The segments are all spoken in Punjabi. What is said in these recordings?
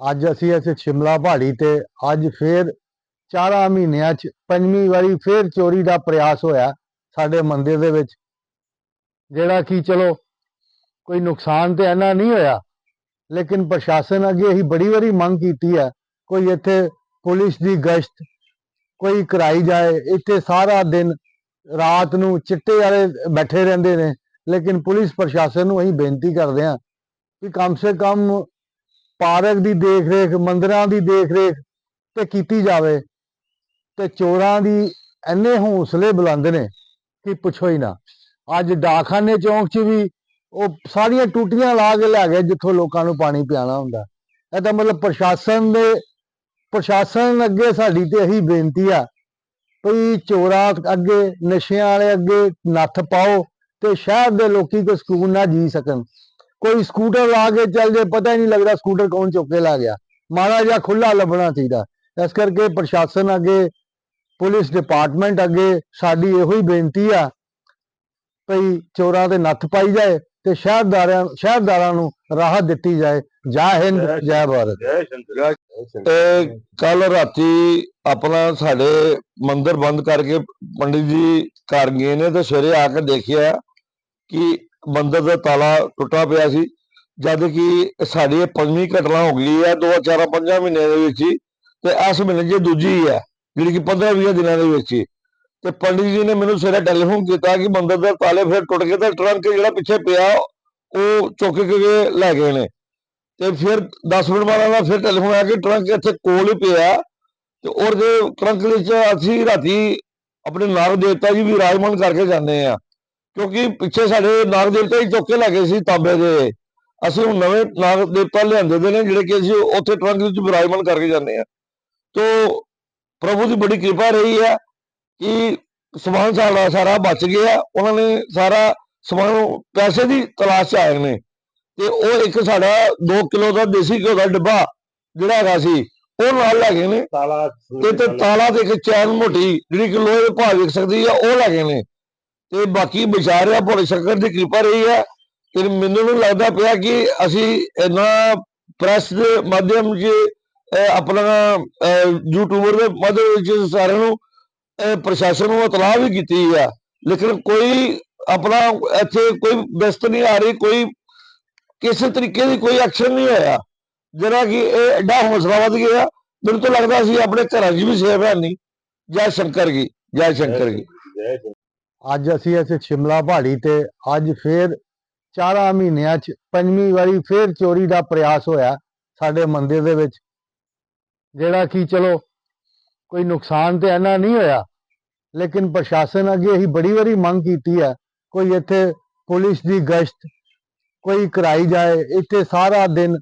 ਅੱਜ ਅਸੀਂ ਇੱਥੇ ਸ਼ਿਮਲਾ ਪਹਾੜੀ ਤੇ ਅੱਜ ਫੇਰ ਚਾਰਾਂ ਮਹੀਨਿਆਂ 'ਚ ਪੰਜਵੀਂ ਵਾਰੀ ਫੇਰ ਚੋਰੀ ਦਾ ਪ੍ਰਯਾਸ ਹੋਇਆ ਸਾਡੇ ਮੰਦਿਰ ਦੇ ਵਿੱਚ। ਜਿਹੜਾ ਕਿ ਚਲੋ ਕੋਈ ਨੁਕਸਾਨ ਤੇ ਇੰਨਾ ਨਹੀਂ ਹੋਇਆ, ਲੇਕਿਨ ਪ੍ਰਸ਼ਾਸਨ ਅੱਗੇ ਅਸੀਂ ਬੜੀ ਵਾਰੀ ਮੰਗ ਕੀਤੀ ਹੈ, ਕੋਈ ਇੱਥੇ ਪੁਲਿਸ ਦੀ ਗਸ਼ਤ, ਕੋਈ ਕਰਾਈ ਜਾਏ, ਇੱਥੇ ਸਾਰਾ ਦਿਨ ਰਾਤ ਨੂੰ ਚਿੱਟੇ ਵਾਲੇ ਬੈਠੇ ਰਹਿੰਦੇ ਨੇ, ਲੇਕਿਨ ਪੁਲਿਸ ਪ੍ਰਸ਼ਾਸਨ ਨੂੰ ਅਸੀਂ ਬੇਨਤੀ ਕਰਦੇ ਹਾਂ ਕਿ ਕਮ ਸੇ ਕਮ ਪਾਰਕ ਦੀ ਦੇਖ ਰੇਖ ਮੰਦਿਰਾਂ ਦੀ ਦੇਖ ਰੇਖ ਤੇ ਕੀਤੀ ਜਾਵੇ ਤੇ ਚੋਰਾਂ ਦੀ ਐਨੇ ਹੌਸਲੇ ਬੁਲੰਦ ਨੇ ਕਿ ਪੁੱਛੋ ਹੀ ਨਾ। ਅੱਜ ਡਾਕਖਾਨੇ ਚੌਂਕ 'ਚ ਵੀ ਉਹ ਸਾਰੀਆਂ ਟੂਟੀਆਂ ਲਾ ਕੇ ਲੈ ਗਏ ਜਿੱਥੋਂ ਲੋਕਾਂ ਨੂੰ ਪਾਣੀ ਪਿਆਣਾ ਹੁੰਦਾ। ਇਹ ਤਾਂ ਮਤਲਬ ਪ੍ਰਸ਼ਾਸਨ ਦੇ, ਪ੍ਰਸ਼ਾਸਨ ਅੱਗੇ ਸਾਡੀ ਤੇ ਇਹੀ ਬੇਨਤੀ ਆ ਵੀ ਚੋਰਾਂ ਅੱਗੇ, ਨਸ਼ਿਆਂ ਵਾਲੇ ਅੱਗੇ ਨੱਥ ਪਾਓ ਤੇ ਸ਼ਹਿਰ ਦੇ ਲੋਕੀ ਕੋ ਸਕੂਨ ਨਾਲ ਜੀ ਸਕਣ। ਕੋਈ ਸਕੂਟਰ ਲਾ ਕੇ ਚੱਲ ਜੇ ਪਤਾ ਹੀ ਨਹੀਂ ਲੱਗਦਾ ਸਕੂਟਰ ਕੌਣ ਚੁੱਕ ਕੇ ਲਾ ਗਿਆ। ਮਾੜਾ ਜਿਹਾ ਖੁੱਲਾ ਲੱਭਣਾ ਚਾਹੀਦਾ। ਇਸ ਕਰਕੇ ਪ੍ਰਸ਼ਾਸਨ ਅੱਗੇ ਪੁਲਿਸ ਡਿਪਾਰਟਮੈਂਟ ਅੱਗੇ ਸਾਡੀ ਇਹੋ ਹੀ ਬੇਨਤੀ ਆ ਭਈ ਚੋਰਾਂ ਤੇ ਨੱਥ ਪਾਈ ਜਾਏ ਤੇ ਸ਼ਹਿਰਦਾਰਾਂ ਸ਼ਹਿਰਦਾਰਾਂ ਨੂੰ ਰਾਹਤ ਦਿੱਤੀ ਜਾਏ। ਜੈ ਹਿੰਦ ਜੈ ਭਾਰਤ। ਇਹ ਕੱਲ ਰਾਤੀ ਆਪਣਾ ਸਾਡੇ ਮੰਦਿਰ ਬੰਦ ਕਰਕੇ ਪੰਡਿਤ ਜੀ ਘਰ ਗਏ ਨੇ ਤੇ ਸਵੇਰੇ ਆ ਕੇ ਦੇਖਿਆ ਕਿ ਮੰਦਰ ਦਾ ਤਾਲਾ ਟੁੱਟਾ ਪਿਆ ਸੀ। ਜਦ ਕਿ ਸਾਡੀ ਇਹ ਪੰਜਵੀਂ ਘਟਨਾ ਹੋ ਗਈ ਹੈ, ਦੋ ਚਾਰ ਪੰਜਾਂ ਮਹੀਨਿਆਂ ਦੇ ਵਿੱਚ ਹੀ। ਤੇ ਇਸ ਮਹੀਨੇ ਜੇ ਦੂਜੀ ਹੈ, ਜਿਹੜੀ ਕਿ 15 20 ਦਿਨਾਂ ਦੇ ਵਿੱਚ ਹੀ। ਤੇ ਪੰਡਿਤ ਜੀ ਨੇ ਮੈਨੂੰ ਸਵੇਰੇ ਟੈਲੀਫੋਨ ਕੀਤਾ ਕਿ ਮੰਦਰ ਦੇ ਤਾਲੇ ਫਿਰ ਟੁੱਟ ਕੇ ਤੇ ਟਰੰਕ ਜਿਹੜਾ ਪਿੱਛੇ ਪਿਆ, ਉਹ ਚੁੱਕ ਕੇ ਲੈ ਗਏ ਨੇ। ਤੇ ਫਿਰ 10 ਮਿੰਟ ਬਾਅਦ ਆਉਂਦਾ ਫਿਰ ਟੈਲੀਫੋਨ ਆਇਆ ਕਿ ਟਰੰਕ ਇੱਥੇ ਕੋਲ ਹੀ ਪਿਆ। ਤੇ ਉਹਦੇ ਟਰੰਕ ਵਿੱਚ ਅਸੀਂ ਰਾਤੀ ਆਪਣੇ ਨਾਗ ਦੇਵਤਾ ਜੀ ਵੀ ਰਾਜਮਨ ਕਰਕੇ ਜਾਂਦੇ ਆ ਕਿਉਂਕਿ ਪਿੱਛੇ ਸਾਡੇ ਨਾਗ ਦੇਵਤਾ ਹੀ ਚੁੱਕ ਕੇ ਲੈ ਗਏ ਸੀ ਤਾਂਬੇ ਦੇ। ਅਸੀਂ ਹੁਣ ਨਵੇਂ ਨਾਗ ਦੇਵਤਾ ਲਿਆਂਦੇ ਦੇ ਨੇ ਜਿਹੜੇ ਕਿ ਅਸੀਂ ਉੱਥੇ ਟਰੰਕ ਵਿੱਚ ਵਿਰਾਜਮਾਨ ਕਰਕੇ ਜਾਂਦੇ ਆ ਤੋ ਪ੍ਰਭੂ ਦੀ ਬੜੀ ਕਿਰਪਾ ਰਹੀ ਹੈ ਕਿ ਸਮਾਨ ਸਾਡਾ ਸਾਰਾ ਬਚ ਗਿਆ। ਉਹਨਾਂ ਨੇ ਸਾਰਾ ਸਮਾਨ ਪੈਸੇ ਦੀ ਤਲਾਸ਼ ਆਏ ਨੇ। ਤੇ ਉਹ ਇੱਕ ਸਾਡਾ 2 ਕਿਲੋ ਦਾ ਦੇਸੀ ਘਿਓ ਦਾ ਡੱਬਾ ਜਿਹੜਾ ਹੈਗਾ ਸੀ ਉਹ ਨਾਲ ਲੈ ਗਏ ਨੇ। ਤਾਲਾ ਤੇ ਤੇ ਤਾਲਾ ਤੇ ਇੱਕ ਚੈਨ ਮੋਟੀ ਜਿਹੜੀ ਕਿ ਲੋਹੇ ਦੇ ਭਾਅ ਵਿਕ ਸਕਦੀ ਆ ਉਹ ਲੈ ਗਏ ਨੇ। ਤੇ ਬਾਕੀ ਵਿਚਾਰਿਆ ਭੋਲੇ ਸ਼ੰਕਰ ਦੀ ਕਿਰਪਾ ਰਹੀ ਹੈ ਤੇ ਮੈਨੂੰ ਵੀ ਲੱਗਦਾ ਪਿਆ ਕਿ ਅਸੀਂ ਇਹਨਾਂ ਪ੍ਰੈਸ ਦੇ ਮਾਧਿਅਮ 'ਚ ਆਪਣਾ ਯੂਟਿਊਬਰ ਦੇ ਮਾਧਿਅਮ ਵਿੱਚ ਸਾਰਿਆਂ ਨੂੰ ਪ੍ਰਸ਼ਾਸਨ ਨੂੰ ਇਤਲਾਹ ਵੀ ਕੀਤੀ ਆ। ਲੇਕਿਨ ਕੋਈ ਆਪਣਾ ਇੱਥੇ ਕੋਈ ਬਸਤ ਨਹੀਂ ਆ ਰਹੀ, ਕੋਈ ਕਿਸੇ ਤਰੀਕੇ ਦੀ ਕੋਈ ਐਕਸ਼ਨ ਨਹੀਂ ਹੋਇਆ। ਜਿਹੜਾ ਕਿ ਇਹ ਐਡਾ ਹੌਸਲਾ ਵੱਧ ਗਿਆ, ਮੈਨੂੰ ਤਾਂ ਲੱਗਦਾ ਸੀ ਆਪਣੇ ਘਰਾਂ 'ਚ ਵੀ ਸੇਫ ਹੈ ਨਹੀਂ। ਜੈ ਸ਼ੰਕਰ ਜੀ, ਜੈ ਸ਼ੰਕਰ ਜੀ। ਜੈ ਅੱਜ ਅਸੀਂ ਇੱਥੇ ਸ਼ਿਮਲਾ ਪਹਾੜੀ ਤੇ ਅੱਜ ਫੇਰ ਚਾਰਾਂ ਮਹੀਨਿਆਂ 'ਚ ਪੰਜਵੀਂ ਵਾਰੀ ਫੇਰ ਚੋਰੀ ਦਾ ਪ੍ਰਯਾਸ ਹੋਇਆ ਸਾਡੇ ਮੰਦਿਰ ਦੇ ਵਿੱਚ, ਜਿਹੜਾ ਕਿ ਚਲੋ ਕੋਈ ਨੁਕਸਾਨ ਤੇ ਇੰਨਾ ਨਹੀਂ ਹੋਇਆ, ਲੇਕਿਨ ਪ੍ਰਸ਼ਾਸਨ ਅੱਗੇ ਅਸੀਂ ਬੜੀ ਵਾਰੀ ਮੰਗ ਕੀਤੀ ਹੈ, ਕੋਈ ਇੱਥੇ ਪੁਲਿਸ ਦੀ ਗਸ਼ਤ, ਕੋਈ ਕਰਾਈ ਜਾਏ, ਇੱਥੇ ਸਾਰਾ ਦਿਨ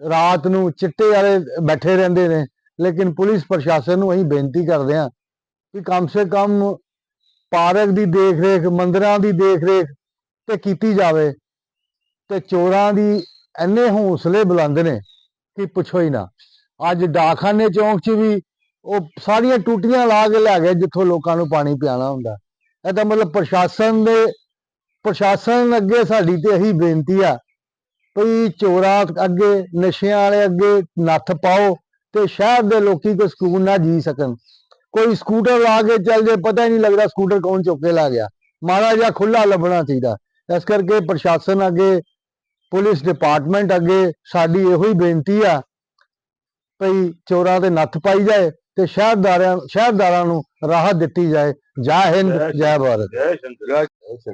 ਰਾਤ ਨੂੰ ਚਿੱਟੇ ਵਾਲੇ ਬੈਠੇ ਰਹਿੰਦੇ ਨੇ, ਲੇਕਿਨ ਪੁਲਿਸ ਪ੍ਰਸ਼ਾਸਨ ਨੂੰ ਅਸੀਂ ਬੇਨਤੀ ਕਰਦੇ ਹਾਂ ਕਿ ਕਮ ਸੇ ਕਮ ਪਾਰਕ ਦੀ ਦੇਖ ਰੇਖ ਮੰਦਰਾਂ ਦੀ ਦੇਖ ਰੇਖ ਤੇ ਕੀਤੀ ਜਾਵੇ ਤੇ ਚੋਰਾਂ ਦੀ ਐਨੇ ਹੌਸਲੇ ਬੁਲੰਦ ਨੇ ਕਿ ਪੁੱਛੋ ਹੀ ਨਾ। ਅੱਜ ਡਾਕਖਾਨੇ ਚੌਂਕ 'ਚ ਵੀ ਉਹ ਸਾਰੀਆਂ ਟੂਟੀਆਂ ਲਾ ਕੇ ਲੈ ਗਏ ਜਿੱਥੋਂ ਲੋਕਾਂ ਨੂੰ ਪਾਣੀ ਪਿਆਣਾ ਹੁੰਦਾ। ਇਹਦਾ ਮਤਲਬ ਪ੍ਰਸ਼ਾਸਨ ਦੇ, ਪ੍ਰਸ਼ਾਸਨ ਅੱਗੇ ਸਾਡੀ ਤੇ ਇਹੀ ਬੇਨਤੀ ਆ ਵੀ ਚੋਰਾਂ ਅੱਗੇ, ਨਸ਼ਿਆਂ ਵਾਲੇ ਅੱਗੇ ਨੱਥ ਪਾਓ ਤੇ ਸ਼ਹਿਰ ਦੇ ਲੋਕੀ ਕੋ ਸਕੂਨ ਨਾਲ ਜੀ ਸਕਣ। ਕੋਈ ਸਕੂਟਰ ਲਾ ਕੇ ਚੱਲ ਜੇ ਪਤਾ ਹੀ ਨਹੀਂ ਲੱਗਦਾ ਸਕੂਟਰ ਕੌਣ ਚੁੱਕ ਕੇ ਲਾ ਗਿਆ। ਮਾੜਾ ਜਿਹਾ ਖੁੱਲਾ ਲੱਭਣਾ ਚਾਹੀਦਾ। ਇਸ ਕਰਕੇ ਪ੍ਰਸ਼ਾਸਨ ਅੱਗੇ ਪੁਲਿਸ ਡਿਪਾਰਟਮੈਂਟ ਅੱਗੇ ਸਾਡੀ ਇਹੋ ਹੀ ਬੇਨਤੀ ਆ ਭਈ ਚੋਰਾਂ ਤੇ ਨੱਥ ਪਾਈ ਜਾਏ ਤੇ ਸ਼ਹਿਰਦਾਰਾਂ ਸ਼ਹਿਰਦਾਰਾਂ ਨੂੰ ਰਾਹਤ ਦਿੱਤੀ ਜਾਏ। ਜੈ ਹਿੰਦ ਜੈ ਭਾਰਤ।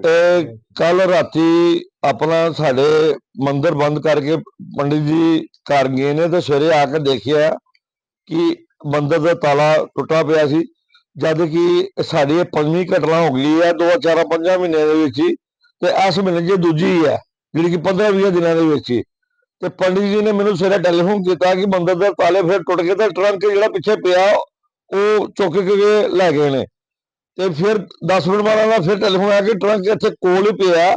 ਇਹ ਕੱਲ ਰਾਤੀ ਆਪਣਾ ਸਾਡੇ ਮੰਦਿਰ ਬੰਦ ਕਰਕੇ ਪੰਡਿਤ ਜੀ ਘਰ ਗਏ ਨੇ ਤੇ ਸਵੇਰੇ ਆ ਕੇ ਦੇਖਿਆ ਕਿ ਮੰਦਰ ਦਾ ਤਾਲਾ ਟੁੱਟਾ ਪਿਆ ਸੀ। ਜਦ ਕਿ ਸਾਡੀ ਇਹ ਪੰਜਵੀਂ ਘਟਨਾ ਹੋ ਗਈ ਹੈ, ਦੋ ਚਾਰਾਂ ਪੰਜਾਂ ਮਹੀਨਿਆਂ ਦੇ ਵਿੱਚ ਹੀ। ਤੇ ਇਸ ਮਹੀਨੇ 'ਚ ਦੂਜੀ ਹੈ, ਜਿਹੜੀ ਕਿ 15 20 ਦਿਨਾਂ ਦੇ ਵਿੱਚ ਹੀ। ਤੇ ਪੰਡਿਤ ਜੀ ਨੇ ਮੈਨੂੰ ਸਵੇਰੇ ਟੈਲੀਫੋਨ ਕੀਤਾ ਕਿ ਮੰਦਰ ਦੇ ਤਾਲੇ ਫਿਰ ਟੁੱਟ ਗਏ ਤੇ ਟਰੰਕ ਜਿਹੜਾ ਪਿੱਛੇ ਪਿਆ, ਉਹ ਚੁੱਕ ਕੇ ਲੈ ਗਏ ਨੇ। ਤੇ ਫਿਰ 10 ਮਿੰਟ ਬਾਅਦ ਆਉਂਦਾ ਫਿਰ ਟੈਲੀਫੋਨ ਆਇਆ ਕਿ ਟਰੰਕ ਇੱਥੇ ਕੋਲ ਹੀ ਪਿਆ।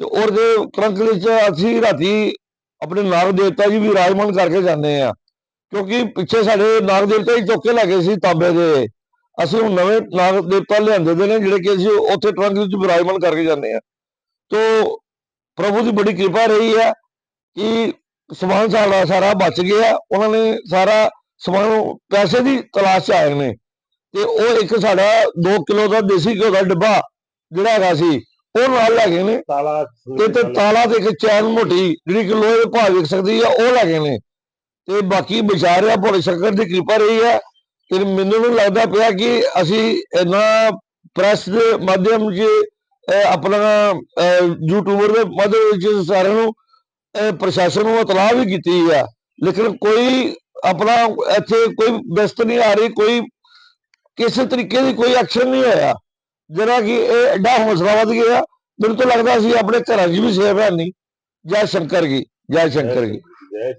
ਤੇ ਉਹਦੇ ਟਰੰਕ ਵਿੱਚ ਅਸੀਂ ਰਾਤੀ ਆਪਣੇ ਨਾਮ ਦੇਵਤਾ ਜੀ ਵੀ ਰਾਜਮਾਨ ਕਰਕੇ ਜਾਂਦੇ ਆ ਕਿਉਂਕਿ ਪਿੱਛੇ ਸਾਡੇ ਨਾਗ ਦੇਵਤਾ ਹੀ ਚੁੱਕ ਕੇ ਲੈ ਗਏ ਸੀ ਤਾਂਬੇ ਦੇ। ਅਸੀਂ ਹੁਣ ਨਵੇਂ ਨਾਗ ਦੇਵਤਾ ਲਿਆਂਦੇ ਦੇ ਨੇ ਜਿਹੜੇ ਕਿ ਅਸੀਂ ਉੱਥੇ ਟਰੰਕ ਵਿੱਚ ਵਿਰਾਜਮਾਨ ਕਰਕੇ ਜਾਂਦੇ ਆ ਤੋ ਪ੍ਰਭੂ ਦੀ ਬੜੀ ਕਿਰਪਾ ਰਹੀ ਹੈ ਕਿ ਸਮਾਨ ਸਾਡਾ ਸਾਰਾ ਬਚ ਗਿਆ। ਉਹਨਾਂ ਨੇ ਸਾਰਾ ਸਮਾਨ ਪੈਸੇ ਦੀ ਤਲਾਸ਼ ਚ ਆਏ ਨੇ। ਤੇ ਉਹ ਇੱਕ ਸਾਡਾ 2 ਕਿਲੋ ਦਾ ਦੇਸੀ ਘਿਓ ਦਾ ਡੱਬਾ ਜਿਹੜਾ ਹੈਗਾ ਸੀ ਉਹ ਨਾਲ ਲੈ ਗਏ ਨੇ। ਤਾਲਾ ਤੇ ਤੇ ਤਾਲਾ ਤੇ ਇੱਕ ਚੈਨ ਮੋਟੀ ਜਿਹੜੀ ਕਿ ਲੋਹੇ ਦੇ ਭਾਅ ਵਿਕ ਸਕਦੀ ਆ ਉਹ ਲੈ ਗਏ ਨੇ। ਤੇ ਬਾਕੀ ਬਚਾ ਰਿਹਾ ਭੋਲੇ ਸ਼ੰਕਰ ਦੀ ਕਿਰਪਾ ਰਹੀ ਹੈ ਤੇ ਮੈਨੂੰ ਨਹੀਂ ਲੱਗਦਾ ਪਿਆ ਕਿ ਅਸੀਂ ਇਹਨਾਂ ਪ੍ਰੈਸ ਦੇ ਮਾਧਿਅਮ 'ਚ ਆਪਣਾ ਯੂਟਿਊਬਰ ਦੇ ਮਾਧਿਅਮ ਵਿੱਚ ਸਾਰਿਆਂ ਨੂੰ ਪ੍ਰਸ਼ਾਸਨ ਨੂੰ ਇਤਲਾਹ ਵੀ ਕੀਤੀ ਆ। ਲੇਕਿਨ ਕੋਈ ਆਪਣਾ ਇੱਥੇ ਕੋਈ ਬਸਤ ਨਹੀਂ ਆ ਰਹੀ, ਕੋਈ ਕਿਸੇ ਤਰੀਕੇ ਦੀ ਕੋਈ ਐਕਸ਼ਨ ਨਹੀਂ ਹੋਇਆ। ਜਿਹੜਾ ਕਿ ਇਹ ਐਡਾ ਹੌਸਲਾ ਵੱਧ ਗਿਆ, ਮੈਨੂੰ ਤਾਂ ਲੱਗਦਾ ਸੀ ਆਪਣੇ ਘਰਾਂ 'ਚ ਵੀ ਸੇਫ ਹੈ ਨਹੀਂ ਜੈ ਸ਼ੰਕਰ ਜੀ, ਜੈ ਸ਼ੰਕਰ ਜੀ। ਜੈ।